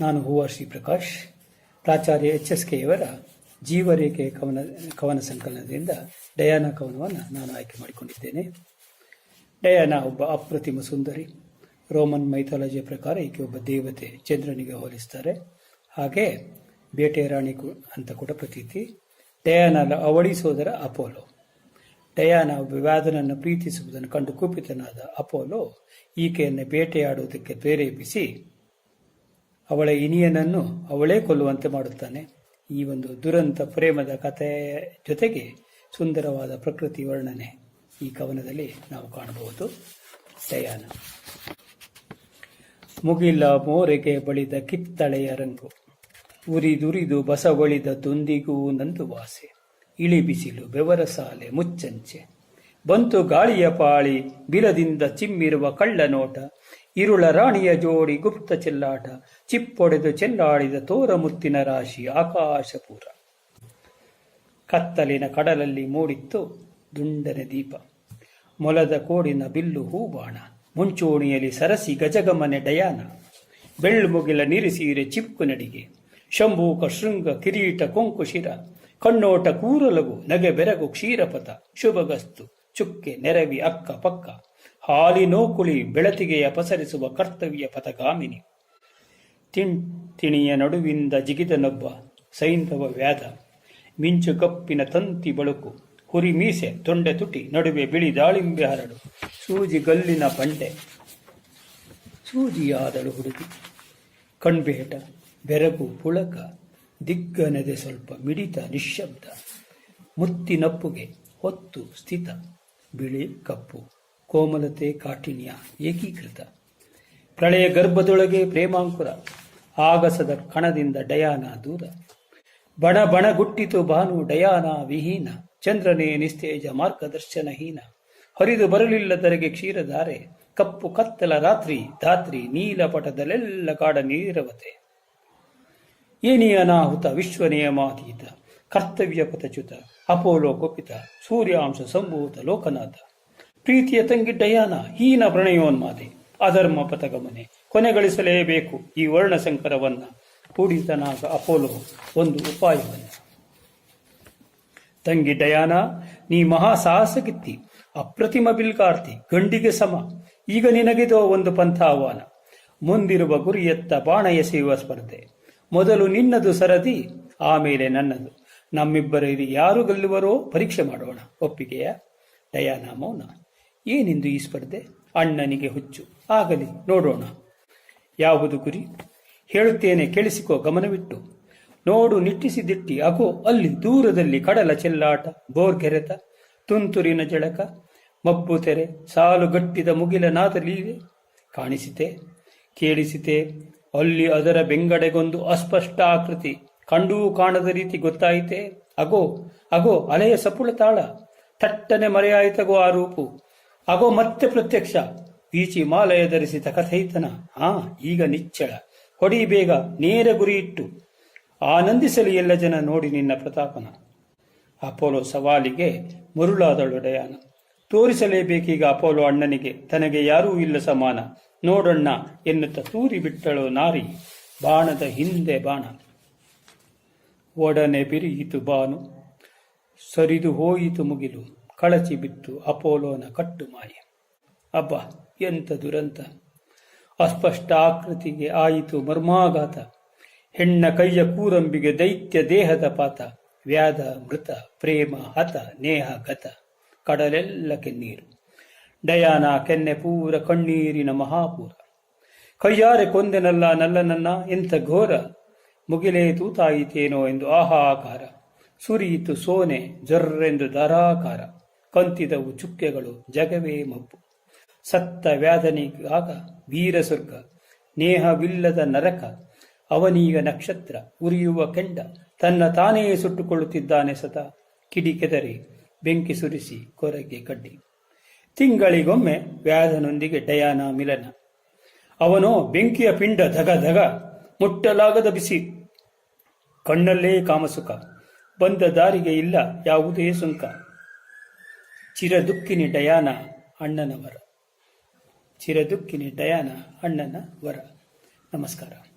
ನಾನು ಹೂವ ಶ್ರೀ ಪ್ರಕಾಶ್. ಪ್ರಾಚಾರ್ಯ ಎಚ್ ಎಸ್ ಕೆಯವರ ಜೀವರೇಖೆ ಕವನ ಕವನ ಸಂಕಲನದಿಂದ ಡಯಾನ ಕವನವನ್ನು ನಾನು ಆಯ್ಕೆ ಮಾಡಿಕೊಂಡಿದ್ದೇನೆ. ಡಯಾನ ಒಬ್ಬ ಅಪ್ರತಿಮ ಸುಂದರಿ. ರೋಮನ್ ಮೈಥಾಲಜಿಯ ಪ್ರಕಾರ ಈಕೆ ಒಬ್ಬ ದೇವತೆ, ಚಂದ್ರನಿಗೆ ಹೋಲಿಸ್ತಾರೆ. ಹಾಗೆ ಬೇಟೆ ರಾಣಿ ಅಂತ ಕೂಡ ಪ್ರತೀತಿ. ಡಯಾನ ಅವಳಿ ಸೋದರ ಅಪೋಲೋ. ಡಯಾನ ವ್ಯಾಧನನ್ನು ಪ್ರೀತಿಸುವುದನ್ನು ಕಂಡು ಕುಪಿತನಾದ ಅಪೋಲೋ ಈಕೆಯನ್ನು ಬೇಟೆಯಾಡುವುದಕ್ಕೆ ಪ್ರೇರೇಪಿಸಿ ಅವಳ ಇನಿಯನನ್ನು ಅವಳೇ ಕೊಲ್ಲುವಂತೆ ಮಾಡುತ್ತಾನೆ. ಈ ಒಂದು ದುರಂತ ಪ್ರೇಮದ ಕಥೆಯ ಜೊತೆಗೆ ಸುಂದರವಾದ ಪ್ರಕೃತಿ ವರ್ಣನೆ ಈ ಕವನದಲ್ಲಿ ನಾವು ಕಾಣಬಹುದು. ಡಯಾನ ಮುಗಿಲ ಮೋರೆಗೆ ಬಳಿದ ಕಿತ್ತಳೆಯ ರಂಗು. ಉರಿದುರಿದು ಬಸಗೊಳಿದ ತುಂದಿಗೂ ನಂದು ವಾಸೆ. ಇಳಿ ಬಿಸಿಲು ಬೆವರ ಸಾಲೆ ಮುಚ್ಚಂಚೆ. ಬಂತು ಗಾಳಿಯ ಪಾಳಿ ಬಿಲದಿಂದ ಚಿಮ್ಮಿರುವ ಕಳ್ಳ ನೋಟ ಇರುಳ ರಾಣಿಯ ಜೋಡಿ ಗುಪ್ತ ಚೆಲ್ಲಾಟ, ಚಿಪ್ಪೊಡೆದು ಚೆಲ್ಲಾಡಿದ ತೋರ ಮುತ್ತಿನ ರಾಶಿ ಆಕಾಶಪೂರ. ಕತ್ತಲಿನ ಕಡಲಲ್ಲಿ ಮೂಡಿತ್ತು ದುಂಡನೆ ದೀಪ. ಮೊಲದ ಕೋಡಿನ ಬಿಲ್ಲು ಹೂಬಾಣ, ಮುಂಚೂಣಿಯಲ್ಲಿ ಸರಸಿ ಗಜಗಮನೆ ಡಯಾನ. ಬೆಳ್ಳುಮುಗಿಲ ನಿರಿಸೀರೆ ಚಿಪ್ಪು ನಡಿಗೆ ಶಂಭೂಕ ಶೃಂಗ ಕಿರೀಟ ಕೊಂಕು ಶಿರ, ಕಣ್ಣೋಟ ಕೂರಲಗು ನಗೆ ಬೆರಗು ಕ್ಷೀರಪಥ, ಶುಭಗಸ್ತು ಚುಕ್ಕೆ ನೆರವಿ ಅಕ್ಕ ಪಕ್ಕ. ಹಾಲಿನೋಕುಳಿ ಬೆಳತಿಗೆಯ ಪಸರಿಸುವ ಕರ್ತವ್ಯ ಪಥಗಾಮಿನಿ. ತಿಣ್ ತಿಣಿಯ ನಡುವಿಂದ ಜಿಗಿದನೊಬ್ಬ ಸೈಂಧವ ವ್ಯಾಧ. ಮಿಂಚು ಕಪ್ಪಿನ ತಂತಿ ಬಳುಕು. ಹುರಿ ಮೀಸೆ ತೊಂಡೆ ತುಟಿ ನಡುವೆ ಬಿಳಿ ದಾಳಿಂಬೆ ಹರಡು. ಸೂಜಿ ಗಲ್ಲಿನ ಬಂಡೆ ಸೂಜಿಯಾದಳು ಹುಡುಗಿ. ಕಣ್ಬೇಟ, ಬೆರಗು ಪುಳಕ, ದಿಗ್ಗನೆದೆ ಸ್ವಲ್ಪ ಮಿಡಿತ ನಿಶ್ಶಬ್ದ. ಮುತ್ತಿನಪ್ಪುಗೆ ಹೊತ್ತು ಸ್ಥಿತ. ಬಿಳಿ ಕಪ್ಪು. ಕೋಮಲತೆ ಕಾಠಿಣ್ಯ ಏಕೀಕೃತ. ಪ್ರಳಯ ಗರ್ಭದೊಳಗೆ ಪ್ರೇಮಾಂಕುರ, ಆಗಸದ ಕಣದಿಂದ ಡಯಾನ ದೂರ. ಬಣ ಬಣಗುಟ್ಟಿತು ಭಾನು ಡಯಾನ ವಿಹೀನ, ಚಂದ್ರನೇ ನಿಸ್ತೇಜ ಮಾರ್ಗದರ್ಶನಹೀನ. ಹರಿದು ಬರಲಿಲ್ಲದರೆಗೆ ಕ್ಷೀರಧಾರೆ, ಕಪ್ಪು ಕತ್ತಲ ರಾತ್ರಿ, ಧಾತ್ರಿ ನೀಲಪಟದಲ್ಲೆಲ್ಲ ಕಾಡ ನೀರವತೆ. ಏನಿ ಅನಾಹುತ ವಿಶ್ವ ನಿಯಮಾತೀತ, ಕರ್ತವ್ಯ ಪಥಚ್ಯುತ ಅಪೋಲೋ ಕುಪಿತ ಸೂರ್ಯಾಂಶ ಸಂಭೂತ ಲೋಕನಾಥ. ಪ್ರೀತಿಯ ತಂಗಿ ಡಯಾನ ಹೀನ ಪ್ರಣಯೋನ್ಮಾದೆ ಅಧರ್ಮ ಪಥಗಮನೆ. ಕೊನೆಗಳಿಸಲೇಬೇಕು ಈ ವರ್ಣಸಂಕರವನ್ನ ಪೂಡಿತನಾಗ ಅಪೋಲೋ ಒಂದು ಉಪಾಯವನ್ನ. ತಂಗಿ ಡಯಾನ, ನೀ ಮಹಾ ಸಾಹಸಗಿತ್ತಿ. ಅಪ್ರತಿಮ ಬಿಲ್ಕಾರ್ತಿ, ಗಂಡಿಗೆ ಸಮ. ಈಗ ನಿನಗಿದೋ ಒಂದು ಪಂಥ ಆಹ್ವಾನ. ಮುಂದಿರುವ ಗುರಿಯತ್ತ ಬಾಣ ಎಸೆಯುವ ಸ್ಪರ್ಧೆ. ಮೊದಲು ನಿನ್ನದು ಸರದಿ, ಆಮೇಲೆ ನನ್ನದು. ನಮ್ಮಿಬ್ಬರಲ್ಲಿ ಯಾರು ಗೆಲ್ಲುವರೋ ಪರೀಕ್ಷೆ ಮಾಡೋಣ. ಒಪ್ಪಿಗೆಯ ಡಯಾನ ಮೌನ. ಏನಿಂದು ಈ ಸ್ಪರ್ಧೆ? ಅಣ್ಣನಿಗೆ ಹುಚ್ಚು. ಆಗಲಿ, ನೋಡೋಣ. ಯಾವುದು ಗುರಿ? ಹೇಳುತ್ತೇನೆ, ಕೇಳಿಸಿಕೋ, ಗಮನವಿಟ್ಟು. ನೋಡು ನಿಟ್ಟಿಸಿ ದಿಟ್ಟಿ ಅಗೋ, ಅಲ್ಲಿ ದೂರದಲ್ಲಿ ಕಡಲ ಚೆಲ್ಲಾಟ ಬೋರ್ಗೆರೆತ ತುಂತುರಿನ ಜಳಕ ಮಬ್ಬು ತೆರೆ ಸಾಲುಗಟ್ಟಿದ ಮುಗಿಲ ನಾದಲೀವೆ ಕಾಣಿಸಿತೆ, ಕೇಳಿಸಿತೆ, ಅಲ್ಲಿ ಅದರ ಬೆಂಗಡೆಗೊಂದು ಅಸ್ಪಷ್ಟ ಆಕೃತಿ. ಕಂಡೂ ಕಾಣದ ರೀತಿ ಗೊತ್ತಾಯಿತೆ. ಅಗೋ ಅಗೋ, ಅಲೆಯ ಸಪುಳ ತಾಳ. ತಟ್ಟನೆ ಮರೆಯಾಯಿತಗೋ ಆ ರೂಪು. ಅಗೋ ಮತ್ತೆ ಪ್ರತ್ಯಕ್ಷ. ಈಚಿ ಮಾಲಯ ಧರಿಸಿದ ಕಥೈತನ. ಆ, ಈಗ ನಿಚ್ಚಳ. ಹೊಡಿ ಬೇಗ, ನೇರ ಇಟ್ಟು ಆನಂದಿಸಲಿ ಎಲ್ಲ ಜನ ನೋಡಿ ನಿನ್ನ ಪ್ರತಾಪನ. ಅಪೋಲೋ ಸವಾಲಿಗೆ ಮರುಳಾದಳು ಡಯಾನ. ತೋರಿಸಲೇಬೇಕೀಗ ಅಪೋಲೋ ಅಣ್ಣನಿಗೆ. ತನಗೆ ಯಾರೂ ಇಲ್ಲ ಸಮಾನ. ನೋಡಣ್ಣ ಎನ್ನುತ್ತ ತೂರಿ ಬಿಟ್ಟಳು ನಾರಿ. ಬಾಣದ ಹಿಂದೆ ಬಾಣ. ಒಡನೆ ಬಿರಿಯಿತು ಬಾನು. ಸರಿದು ಹೋಯಿತು ಮುಗಿಲು. ಕಳಚಿ ಬಿತ್ತು ಅಪೋಲೋನ ಕಟ್ಟು ಮಾಯೆ. ಅಬ್ಬ, ಎಂತ ದುರಂತ. ಅಸ್ಪಷ್ಟ ಆಕೃತಿಗೆ ಆಯಿತು ಮರ್ಮಾಘಾತ. ಹೆಣ್ಣ ಕೈಯ ಕೂರಂಬಿಗೆ ದೈತ್ಯ ದೇಹದ ಪಾತ. ವ್ಯಾಧ, ಮೃತ, ಪ್ರೇಮ, ಹತ, ನೇಹ, ಗತ. ಕಡಲೆಲ್ಲ ಕೆನ್ನೀರು. ಡಯಾನ ಕೆನ್ನೆ ಪೂರ ಕಣ್ಣೀರಿನ ಮಹಾಪೂರ. ಕೈಯಾರೆ ಕೊಂದೆನಲ್ಲ ನಲ್ಲನನ್ನ ಎಂಥ ಘೋರ. ಮುಗಿಲೇ ತೂತಾಯಿತೇನೋ ಎಂದು ಆಹಾಕಾರ. ಸುರಿಯಿತು ಸೋನೆ ಜರ್ರೆಂದು ಧಾರಾಕಾರ ಕಂತಿದವು ಚುಕ್ಕೆಗಳು ಜಗವೇ ಮಬ್ಬು. ಸತ್ತ ವ್ಯಾಧನಿಗಾಗ ವೀರ ಸ್ವರ್ಗ ನೇಹವಿಲ್ಲದ ನರಕ, ಅವನೀಗ ನಕ್ಷತ್ರ ಉರಿಯುವ ಕೆಂಡ, ತನ್ನ ತಾನೇ ಸುಟ್ಟುಕೊಳ್ಳುತ್ತಿದ್ದಾನೆ ಸತ ಕಿಡಿಕೆದರಿ ಬೆಂಕಿ ಸುರಿಸಿ ಕೊರಗೆ ಕಡ್ಡಿ. ತಿಂಗಳಿಗೊಮ್ಮೆ ವ್ಯಾಧನೊಂದಿಗೆ ಡಯಾನ ಮಿಲನ. ಅವನೋ ಬೆಂಕಿಯ ಪಿಂಡ ಧಗ ಧಗ, ಮುಟ್ಟಲಾಗದ ಬಿಸಿ. ಕಣ್ಣಲ್ಲೇ ಕಾಮಸುಖ, ಬಂದ ದಾರಿಗೆ ಇಲ್ಲ ಯಾವುದೇ ಸುಂಕ. ಚಿರದುಕ್ಕಿನಿ ಡಯಾನ ಅಣ್ಣನವರ. ಚಿರದುಕ್ಕಿನಿ ಡಯಾನ ಅಣ್ಣನ ವರ ನಮಸ್ಕಾರ.